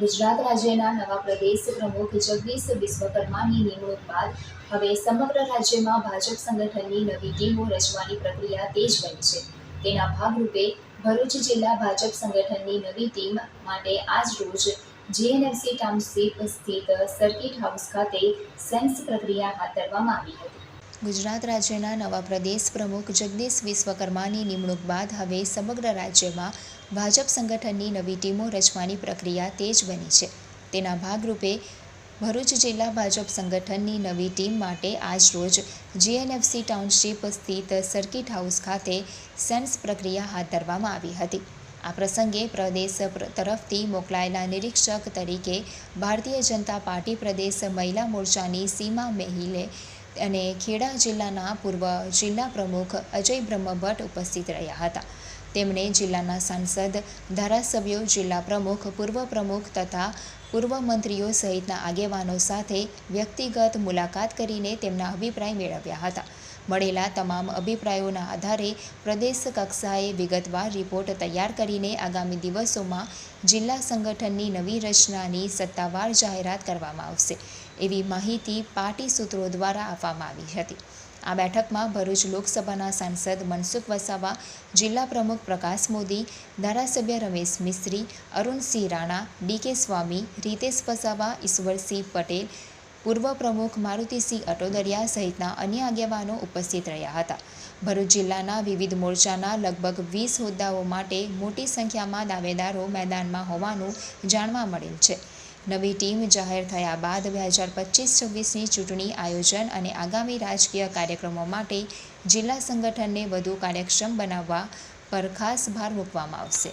ગુજરાત રાજ્યના નવા પ્રદેશ પ્રમુખ જગદીશ વિશ્વકર્માની નિમણૂક બાદ હવે સમગ્ર રાજ્યમાં ભાજપ સંગઠનની નવી ટીમો રચવાની પ્રક્રિયા તેજ બની છે. તેના ભાગરૂપે ભરૂચ જિલ્લા ભાજપ સંગઠનની નવી ટીમ માટે આજ રોજ જીએનએફસી ટાઉનશીપ સ્થિત સર્કિટ હાઉસ ખાતે સેન્સ પ્રક્રિયા હાથ ધરવામાં આવી હતી. ગુજરાત રાજ્યના નવા પ્રદેશ પ્રમુખ જગદીશ વિશ્વકર્માની નિમણૂક બાદ હવે સમગ્ર રાજ્યમાં ભાજપ સંગઠનની નવી ટીમો રચવાની પ્રક્રિયા તેજ બની છે. તેના ભાગરૂપે ભરૂચ જિલ્લા ભાજપ સંગઠનની નવી ટીમ માટે આજરોજ જીએનએફસી ટાઉનશીપ સ્થિત સર્કિટ હાઉસ ખાતે સેન્સ પ્રક્રિયા હાથ ધરવામાં આવી હતી. આ પ્રસંગે પ્રદેશ તરફથી મોકલાયેલા નિરીક્ષક તરીકે ભારતીય જનતા પાર્ટી પ્રદેશ મહિલા મોરચાની સીમા મેહિલે અને ખેડા જિલ્લાના પૂર્વ જિલ્લા પ્રમુખ અજય બ્રહ્મભટ્ટ ઉપસ્થિત રહ્યા હતા. તેમણે જિલ્લાના સાંસદ, ધારાસભ્યો, જિલ્લા પ્રમુખ, પૂર્વ પ્રમુખ તથા પૂર્વ મંત્રીઓ સહિતના આગેવાનો સાથે વ્યક્તિગત મુલાકાત કરીને તેમના અભિપ્રાય મેળવ્યા હતા. મળેલા તમામ અભિપ્રાયોના આધારે પ્રદેશ કક્ષાએ વિગતવાર રિપોર્ટ તૈયાર કરીને આગામી દિવસોમાં જિલ્લા સંગઠનની નવી રચનાની સત્તાવાર જાહેરાત કરવામાં આવશે. એવી માહિતી પાર્ટી સૂત્રો દ્વારા આપવામાં આવી હતી. આ બેઠકમાં ભરૂચ લોકસભાના સાંસદ મનસુખ વસાવા, જિલ્લા પ્રમુખ પ્રકાશ મોદી, ધારાસભ્ય રમેશ મિસ્ત્રી, અરુણસિંહ રાણા ડીકે સ્વામી, રીતેશ વસાવા, ઈશ્વરસિંહ પટેલ, પૂર્વ પ્રમુખ મારુતિસિંહ અટોદરિયા સહિતના અન્ય આગેવાનો ઉપસ્થિત રહ્યા હતા. ભરૂચ જિલ્લાના વિવિધ મોરચાના લગભગ વીસ હોદ્દાઓ માટે મોટી સંખ્યામાં દાવેદારો મેદાનમાં હોવાનું જાણવા મળેલ છે. નવી ટીમ જાહેર થયા બાદ બે હજાર પચીસ છવ્વીસની ચૂંટણી આયોજન અને આગામી રાજકીય કાર્યક્રમો માટે જિલ્લા સંગઠનને વધુ કાર્યક્ષમ બનાવવા પર ખાસ ભાર મૂકવામાં આવશે.